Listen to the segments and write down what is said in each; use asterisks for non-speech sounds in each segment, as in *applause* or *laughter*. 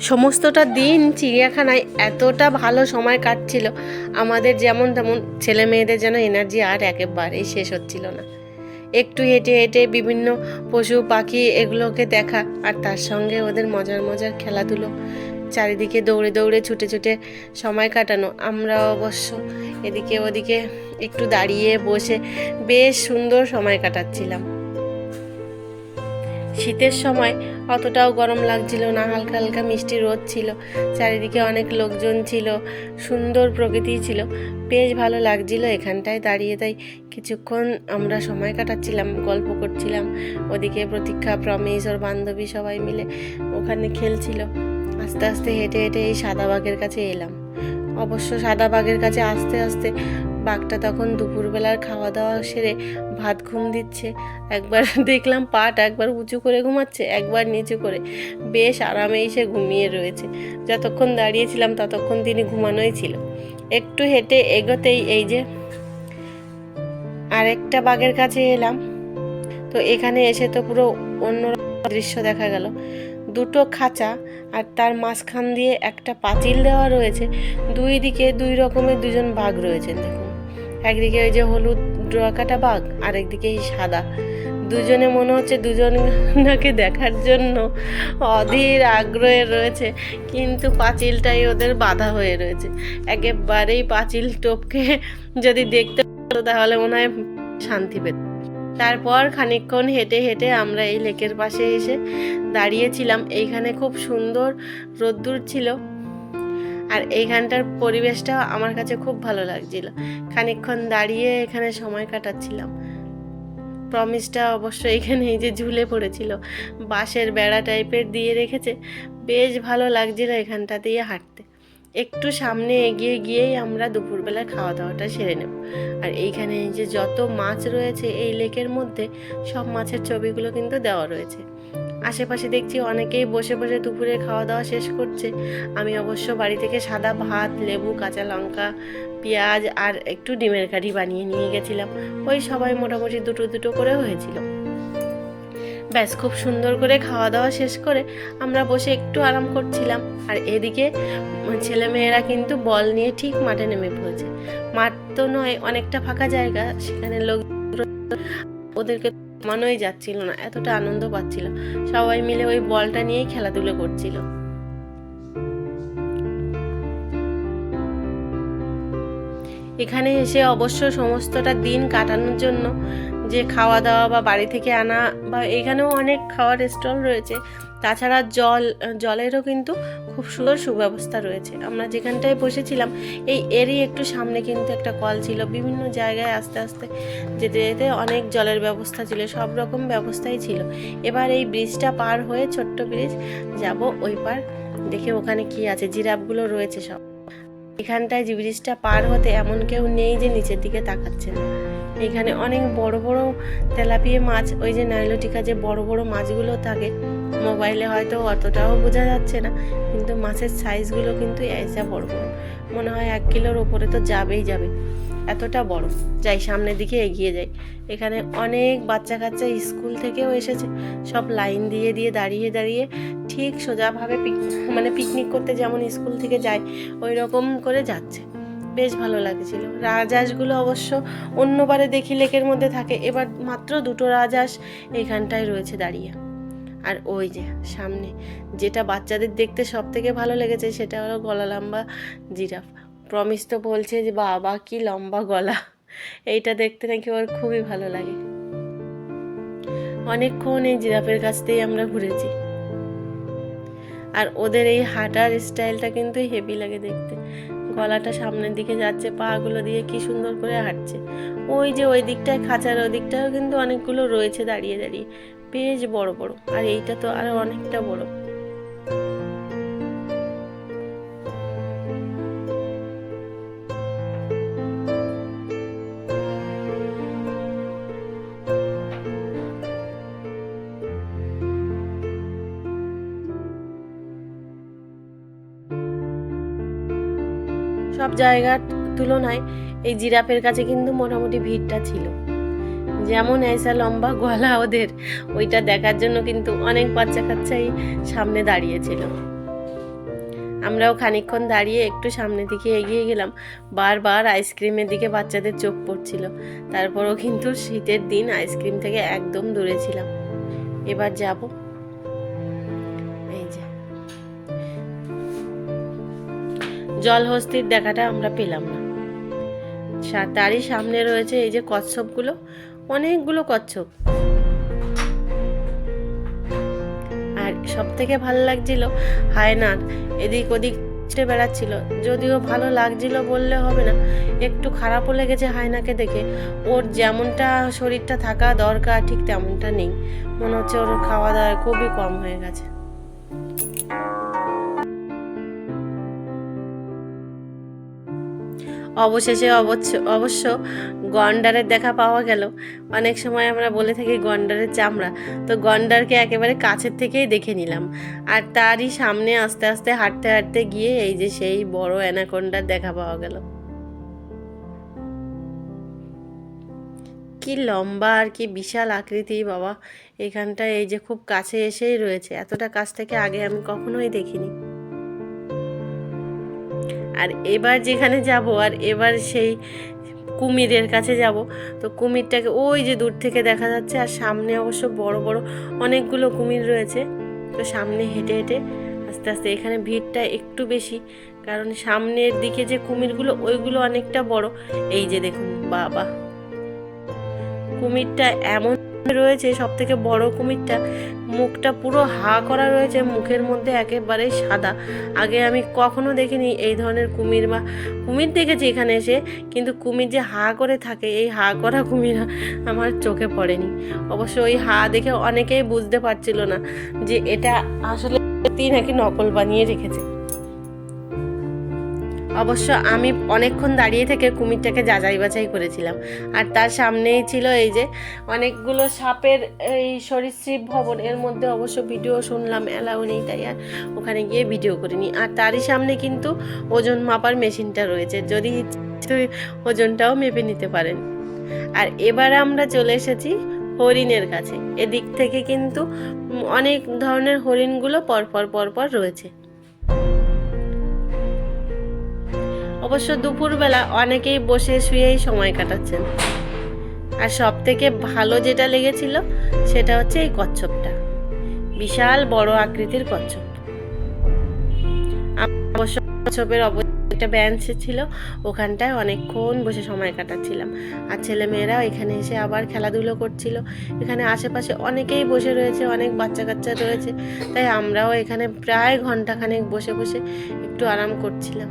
সমস্তটা দিন চিড়িয়াখানায় এতটা ভালো সময় কাটছিল, আমাদের যেমন তেমন ছেলে মেয়েদের যেন এনার্জি আর একেবারেই শেষ হচ্ছিল না। একটু হেঁটে হেঁটে বিভিন্ন পশু পাখি এগুলোকে দেখা আর তার সঙ্গে ওদের মজার মজার খেলাধুলো, চারিদিকে দৌড়ে দৌড়ে ছুটে ছুটে সময় কাটানো। আমরা অবশ্য এদিকে ওদিকে একটু দাঁড়িয়ে বসে বেশ সুন্দর সময় কাটাচ্ছিলাম। শীতের সময় অতটাও গরম লাগছিল না, হালকা হালকা মিষ্টি রোদ ছিল, চারিদিকে অনেক লোকজন ছিল, সুন্দর প্রকৃতি ছিল, বেশ ভালো লাগছিল এখানটায় দাঁড়িয়ে, তাই কিছুক্ষণ আমরা সময় কাটাচ্ছিলাম, গল্প করছিলাম, ওদিকে প্রতীক্ষা, প্রমিস ওর বান্ধবী সবাই মিলে ওখানে খেলছিল, আস্তে আস্তে হেঁটে হেঁটে এই সাদা বাঘের কাছে এলাম, অবশ্য সাদা বাঘের কাছে আস্তে আস্তে বাঘটা তখন দুপুরবেলার খাওয়া দাওয়া সেরে ভাত ঘুম দিচ্ছে। একবার *laughs* দেখলাম পাট একবার উঁচু করে ঘুমাচ্ছে, একবার নিচু করে। বেশ আরামে এসে ঘুমিয়ে রয়েছে। যতক্ষণ দাঁড়িয়েছিলাম ততক্ষণ তিনি ঘুমানোই ছিল। একটু হেঁটে এগোতেই এই যে আরেকটা বাঘের কাছে এলাম। তো এখানে এসে তো পুরো অন্য দৃশ্য দেখা গেল। দুটো খাঁচা আর তার মাঝখান দিয়ে একটা পাঁচিল দেওয়া রয়েছে। দুই দিকে দুই রকমের দুজন বাঘ রয়েছেন দেখুন। একদিকে ওই যে হলুদ ডোয়াকাটা বাঘ আর একদিকে এই সাদা। দুজনে মনে হচ্ছে দুজনকে দেখার জন্য অধীর আগ্রহে রয়েছে, কিন্তু পাঁচিলটাই ওদের বাধা হয়ে রয়েছে। একেবারেই পাঁচিল টপকে যদি দেখতে পারতো তাহলে মনে হয় শান্তি পেত। তারপর খানিকক্ষণ হেঁটে হেঁটে আমরা এই লেকের পাশে এসে দাঁড়িয়েছিলাম। এইখানে খুব সুন্দর রোদ্দুর ছিল। আর এইখানটার পরিবেশটা আমার কাছে খুব ভালো লাগছিল। খানিকক্ষণ দাঁড়িয়ে এখানে সময় কাটাচ্ছিলাম। প্রমিসটা অবশ্য এখানে এই যে ঝুলে পড়েছিল, বাঁশের বেড়া টাইপের দিয়ে রেখেছে, বেশ ভালো লাগছিল এখানটা দিয়ে হাঁটতে। একটু সামনে এগিয়ে গিয়েই আমরা দুপুরবেলা খাওয়া দাওয়াটা সেরে নেব। আর এইখানে এই যে যত মাছ রয়েছে এই লেকের মধ্যে, সব মাছের ছবিগুলো কিন্তু দেওয়া রয়েছে। আশেপাশে দেখছি অনেকেই বসে বসে দুপুরে খাওয়া দাওয়া শেষ করছে। আমি অবশ্য বাড়ি থেকে সাদা ভাত, লেবু, কাঁচা লঙ্কা, পেঁয়াজ আর একটু ডিমের কাঠি বানিয়ে নিয়ে গেছিলাম। ওই সবাই মোটামুটি দুটো দুটো করে হয়েছিল। ব্যাস, খুব সুন্দর করে খাওয়া দাওয়া শেষ করে আমরা বসে একটু আরাম করছিলাম। আর এদিকে ছেলে মেয়েরা কিন্তু বল নিয়ে ঠিক মাঠে নেমে পড়েছে। মাঠ তো নয়, অনেকটা ফাঁকা জায়গা। সেখানে লোক ওদেরকে মানোই যাচ্ছিল না, এতটা আনন্দ পাচ্ছিল। সবাই মিলে ওই বলটা নিয়েই খেলাধুলো করছিল। এখানে এসে অবশ্য সমস্তটা দিন কাটানোর জন্য যে খাওয়া দাওয়া বা বাড়ি থেকে আনা বা এখানেও অনেক খাওয়ার স্টল রয়েছে। তাছাড়া জল, জলেরও কিন্তু খুব সুন্দর সুব্যবস্থা রয়েছে। আমরা যেখানটায় বসেছিলাম, এই এরই একটু সামনে কিন্তু একটা কল ছিল। বিভিন্ন জায়গায় আস্তে আস্তে যেতে যেতে অনেক জলের ব্যবস্থা ছিল, সব রকম ব্যবস্থাই ছিল। এবার এই ব্রিজটা পার হয়ে ছোট্ট ব্রিজ যাব ওই পার। দেখে ওখানে কি আছে, জিরাফগুলো রয়েছে সব। এখানটায় ব্রিজটা পার হতে এমন কেউ নেই যে নিচের দিকে তাকাচ্ছে না। এখানে অনেক বড় বড় তেলাপিয়া মাছ, ওই যে নাইলোটিকা যে বড় বড় মাছগুলো থাকে মোবাইলে হয়তো অতটাও বোঝা যাচ্ছে না, কিন্তু মাছের সাইজগুলো কিন্তু এসা বড় বড়। মনে হয় এক কিলোর ওপরে তো যাবেই যাবে। এতটা বড়। যাই, সামনের দিকে এগিয়ে যাই। এখানে অনেক বাচ্চা কাচ্চা স্কুল থেকেও এসেছে। সব লাইন দিয়ে দিয়ে দাঁড়িয়ে দাঁড়িয়ে ঠিক সোজাভাবে পিক মানে পিকনিক করতে যেমন স্কুল থেকে যায় ওই রকম করে যাচ্ছে। বেশ ভালো লাগছিল। রাজহাঁসগুলো অবশ্য অন্যবারে দেখি লেকের মধ্যে থাকে। এবার মাত্র দুটো রাজহাঁস এইখানটায় রয়েছে দাঁড়িয়ে। আর ওই যে সামনে, যেটা বাচ্চাদের দেখতে সব থেকে ভালো লেগেছে সেটা হলো গলা লম্বা জিরাফ। প্রমিস তো বলছে যে, বাবা, কি লম্বা গলা। এইটা দেখতে নাকি ওর খুবই ভালো লাগে। অনেকক্ষণ এই জিরাফের কাছ থেকেই আমরা ঘুরেছি। আর ওদের এই হাঁটার স্টাইলটা কিন্তু হেভি লাগে দেখতে। গলাটা সামনের দিকে যাচ্ছে, পাগুলো দিয়ে কি সুন্দর করে হাঁটছে। ওই যে ওই দিকটায় খাঁচার ওই দিকটাও কিন্তু অনেকগুলো রয়েছে দাঁড়িয়ে দাঁড়িয়ে। বেশ বড় বড়। আর এইটা তো আরও অনেকটা বড়। সব জায়গার তুলনায় এই জিরাফের কাছে কিন্তু মোটামুটি ভিড়টা ছিল। যেমন ऐसा লম্বা গলা ওদের, ওইটা দেখার জন্য কিন্তু অনেক বাচ্চা কাচ্চাই সামনে দাঁড়িয়েছিল। আমরাও খানিকক্ষণ দাঁড়িয়ে একটু সামনের দিকে এগিয়ে গেলাম। বারবার আইসক্রিমের দিকে বাচ্চাদের চোখ পড়ছিল। তারপরও কিন্তু শীতের দিন আইসক্রিম থেকে একদম দূরে ছিলাম। এবার যাব। এই যে। জলহস্তির দেখাটা আমরা পেলাম না। তারই সামনে রয়েছে এই যে কচ্ছপগুলো। অনেকগুলো কচ্ছপ। আর সব থেকে ভালো লাগছিল হায়নার। এদিক ওদিক বেড়াচ্ছিল। যদিও ভালো লাগছিল বললে হবে না, একটু খারাপও লেগেছে হায়নাকে দেখে। ওর যেমনটা শরীরটা থাকা দরকার, ঠিক তেমনটা নেই। মনে হচ্ছে ওর খাওয়া দাওয়া খুবই কম হয়ে গেছে। অবশেষে অবশ্য অবশ্য গন্ডারের দেখা পাওয়া গেল। অনেক সময় আমরা বলে থাকি গন্ডারের চামড়া। তো গন্ডারকে একেবারে কাছের থেকেই দেখে নিলাম। আর তারই সামনে আস্তে আস্তে হাঁটতে হাঁটতে গিয়ে এই যে সেই বড় অ্যানাকোন্ডার দেখা পাওয়া গেল। কি লম্বা আর কি বিশাল আকৃতি বাবা। এখানটা এই যে খুব কাছে এসেই রয়েছে। এতটা কাছ থেকে আগে আমি কখনোই দেখিনি। আর এবার যেখানে যাব আর এবার সেই কুমিরের কাছে যাব। তো কুমিরটাকে ওই যে দূর থেকে দেখা যাচ্ছে আর সামনে অবশ্য বড় বড় অনেকগুলো কুমির রয়েছে। তো সামনে হেঁটে হেঁটে আস্তে আস্তে এখানে ভিড়টা একটু বেশি। কারণ সামনের দিকে যে কুমিরগুলো, ওইগুলো অনেকটা বড়। এই যে দেখুন, বাবা। কুমিরটা এমন রয়েছে সব থেকে বড় কুমিরটা। মুখটা পুরো হা করা রয়েছে, মুখের মধ্যে একেবারে সাদা। আগে আমি কখনো দেখিনি এই ধরনের কুমির বা কুমির দেখেছি এখানে এসে, কিন্তু কুমির যে হা করে থাকে, এই হা করা কুমির আমার চোখে পড়েনি। অবশ্য ওই হা দেখে অনেকেই বুঝতে পারছিল না যে এটা আসলে নাকি নকল বানিয়ে রেখেছে। অবশ্য আমি অনেকক্ষণ দাঁড়িয়ে থেকে কুমিরটাকে যাচাই বাছাই করেছিলাম। আর তার সামনেই ছিল এই যে অনেকগুলো সাপের এই সরীসৃপ ভবন। এর মধ্যে অবশ্য ভিডিও শুনলাম অ্যালাউ নেই, তাই আর ওখানে গিয়ে ভিডিও করিনি। আর তারই সামনে কিন্তু ওজন মাপার মেশিনটা রয়েছে, যদি ওজনটাও মেপে নিতে পারেন। আর এবার আমরা চলে এসেছি হরিণের কাছে। এদিক থেকে কিন্তু অনেক ধরনের হরিণগুলো পরপর পরপর রয়েছে। অবশ্য দুপুরবেলা অনেকেই বসে শুয়েই সময় কাটাচ্ছেন। আর সব থেকে ভালো যেটা লেগেছিল, সেটা হচ্ছে এই কচ্ছপটা। বিশাল বড় আকৃতির কচ্ছপ। অবশ্য কচ্ছপের একটা বেঞ্চ ছিল, ওখানটায় অনেকক্ষণ বসে সময় কাটাচ্ছিলাম। আর ছেলেমেয়েরাও এখানে এসে আবার খেলাধুলো করছিল। এখানে আশেপাশে অনেকেই বসে রয়েছে, অনেক বাচ্চা কাচ্চা রয়েছে। তাই আমরাও এখানে প্রায় ঘন্টাখানেক বসে বসে একটু আরাম করছিলাম।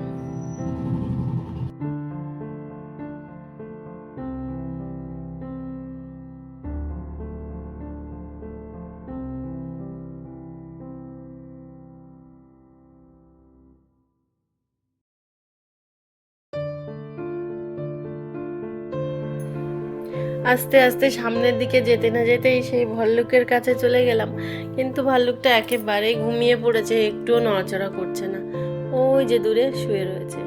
আস্তে আস্তে সামনের দিকে যেতে না যেতেই সেই ভল্লুকের কাছে চলে গেলাম। কিন্তু ভাল্লুকটা একেবারেই ঘুমিয়ে পড়েছে, একটুও নড়াচড়া করছে না। ওই যে দূরে শুয়ে রয়েছে।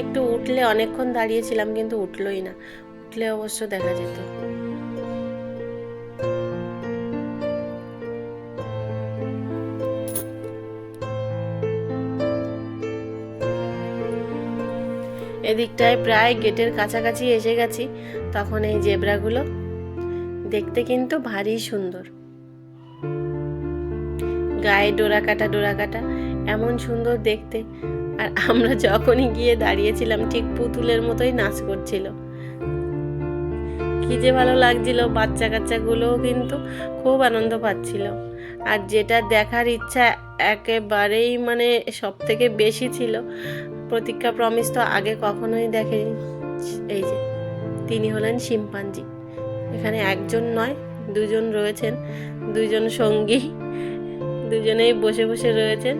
একটু উঠলে অনেকক্ষণ দাঁড়িয়েছিলাম, কিন্তু উঠলোই না। উঠলে অবশ্য দেখা যেত। এদিকটায় প্রায় গেটের কাছাকাছি এসে গেছি। তখন এই জেব্রাগুলো দেখতে কিন্তু ভারী সুন্দর। গায়ে ডোরা কাটা ডোরা কাটা, এমন সুন্দর দেখতে। আর আমরা যখনই গিয়ে দাঁড়িয়েছিলাম, ঠিক পুতুলের মতোই নাচ করছিল। কি যে ভালো লাগছিল বাচ্চা কাচ্চাগুলোও কিন্তু খুব আনন্দ পাচ্ছিল। আর যেটা দেখার ইচ্ছা একেবারেই মানে সব থেকে বেশি ছিল, প্রতীক্ষা প্রমিস তো আগে কখনোই দেখেনি। এই যে তিনি হলেন শিম্পাঞ্জি। এখানে একজন নয়, দুজন রয়েছেন, দুজন সঙ্গী, দুজনেই বসে বসে রয়েছেন।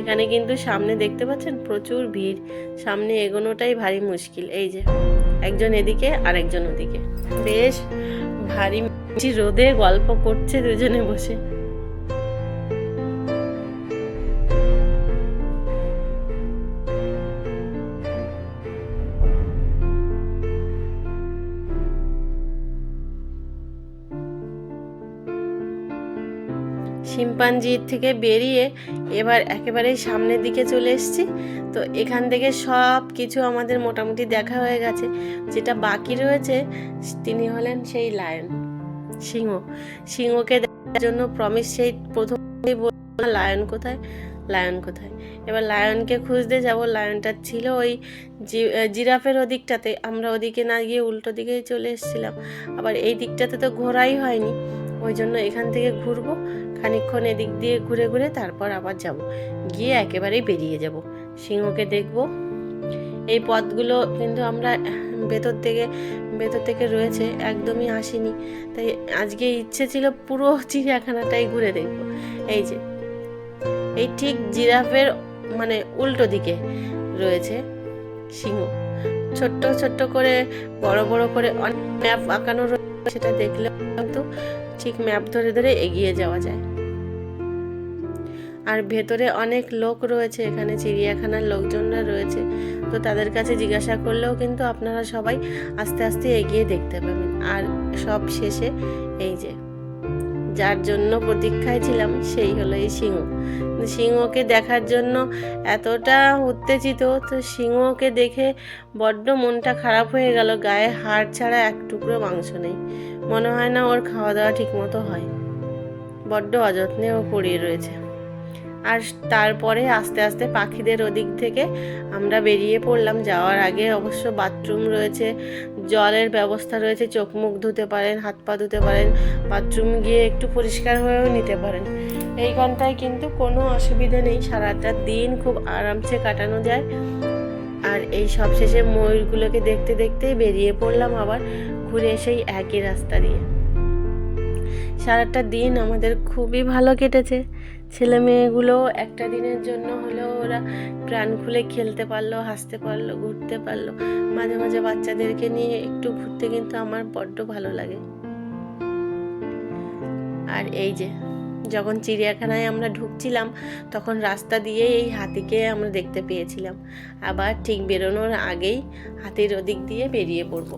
এখানে কিন্তু সামনে দেখতে পাচ্ছেন প্রচুর ভিড়, সামনে এগোনোটাই ভারী মুশকিল। এই যে, একজন এদিকে আর একজন ওদিকে। বেশ ভারী রোদে গল্প করছে দুজনে বসে। শিম্পাঞ্জির থেকে বেরিয়ে এবার একেবারেই সামনের দিকে চলে এসেছি। তো এখান থেকে সব কিছু আমাদের মোটামুটি দেখা হয়ে গেছে। যেটা বাকি রয়েছে, তিনি হলেন সেই লায়ন সিংহ। সিংহকে দেখার জন্য প্রমিস সেই প্রথমেই লায়ন কোথায়? লায়ন কোথায়? এবার লায়নকে খুঁজতে যাব, লায়নটা ছিল ওই জিরাফের ওদিকটাতে। আমরা ওদিকে না গিয়ে উল্টো দিকেই চলে এসেছিলাম। আবার এই দিকটাতে তো ঘোরাই হয়নি। ওই জন্য এখান থেকে ঘুরবো, খানিকক্ষণ এদিক দিয়ে ঘুরে ঘুরে তারপর আবার যাব। গিয়ে একেবারেই বেরিয়ে যাব। সিংহকে দেখব। এই পথগুলো কিন্তু আমরা ভেতর থেকে ভেতর থেকে রয়েছে, একদমই আসিনি। তাই আজকে ইচ্ছে ছিল পুরো *laughs* চিড়িয়াখানাটাই ঘুরে দেখব। এই যে এই ঠিক জিরাফের মানে উল্টো দিকে রয়েছে সিংহ। ছোট্ট ছোট্ট করে, বড় বড় করে অনেক ম্যাপ আঁকানো রয়েছে, সেটা দেখলে কিন্তু ঠিক ম্যাপ ধরে ধরে এগিয়ে যাওয়া যায়। আর ভেতরে অনেক লোক রয়েছে, এখানে চিড়িয়াখানার লোকজনরা রয়েছে। তো তাদের কাছে জিজ্ঞাসা করলেও কিন্তু আপনারা সবাই আস্তে আস্তে এগিয়ে দেখতে পাবেন। আর সব শেষে এই যে যার জন্য প্রতীক্ষায় ছিলাম সেই হলো এই সিংহ। সিংহকে দেখার জন্য এতটা উত্তেজিত, তো সিংহকে দেখে বড্ড মনটা খারাপ হয়ে গেল। গায়ে হাড় ছাড়া এক টুকরো মাংস নেই। মনে হয় না ওর খাওয়া দাওয়া ঠিক মতো হয়। বড্ড অযত্নে ও পড়িয়ে রয়েছে। আর তারপরে আস্তে আস্তে পাখিদের ওদিক থেকে আমরা বেরিয়ে পড়লাম। যাওয়ার আগে অবশ্য বাথরুম রয়েছে জলের ব্যবস্থা রয়েছে চোখ মুখ ধুতে পারেন, হাত পা ধুতে পারেন বাথরুম গিয়ে একটু পরিষ্কার হয়েও নিতে পারেন। এই এইখানটায় কিন্তু কোনো অসুবিধা নেই, সারাটা দিন খুব আরামসে কাটানো যায়। আর এই সব শেষে ময়ূরগুলোকে দেখতে দেখতেই বেরিয়ে পড়লাম আবার, ঘুরে সেই একই রাস্তা দিয়ে। সারাটা দিন আমাদের খুবই ভালো কেটেছে। ছেলে মেয়েগুলো একটা দিনের জন্য হলেও ওরা প্রাণ খুলে খেলতে পারল, হাসতে পারল, ঘুরতে পারল। মাঝে মাঝে বাচ্চাদেরকে নিয়ে একটু ঘুরতে কিন্তু আমার বড্ড ভালো লাগে। আর এই যে, যখন চিড়িয়াখানায় আমরা ঢুকছিলাম, তখন রাস্তা দিয়ে এই হাতিকে আমরা দেখতে পেয়েছিলাম। আবার ঠিক বেরোনোর আগেই হাতির ওদিক দিয়ে বেরিয়ে পড়ব।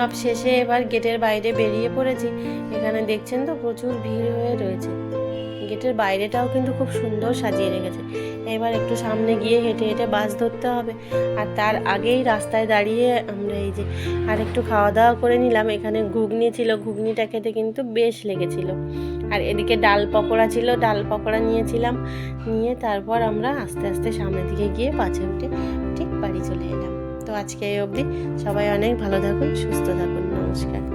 সব শেষে এবার গেটের বাইরে বেরিয়ে পড়েছি। এখানে দেখছেন তো প্রচুর ভিড় হয়ে রয়েছে। গেটের বাইরেটাও কিন্তু খুব সুন্দর সাজিয়ে রেখেছে। এবার একটু সামনে গিয়ে হেঁটে হেঁটে বাস ধরতে হবে। আর তার আগেই রাস্তায় দাঁড়িয়ে আমরা এই যে আর একটু খাওয়া দাওয়া করে নিলাম। এখানে ঘুগনি ছিল। ঘুগনিটা খেতে কিন্তু বেশ লেগেছিল। আর এদিকে ডাল পকোড়া ছিল। ডাল পকোড়া নিয়েছিলাম। নিয়ে তারপর আমরা আস্তে আস্তে সামনের দিকে গিয়ে বাসে উঠে ঠিক বাড়ি চলে এলাম। তো আজকে এই অবধি। সবাই অনেক ভালো থাকুন সুস্থ থাকুন। নমস্কার।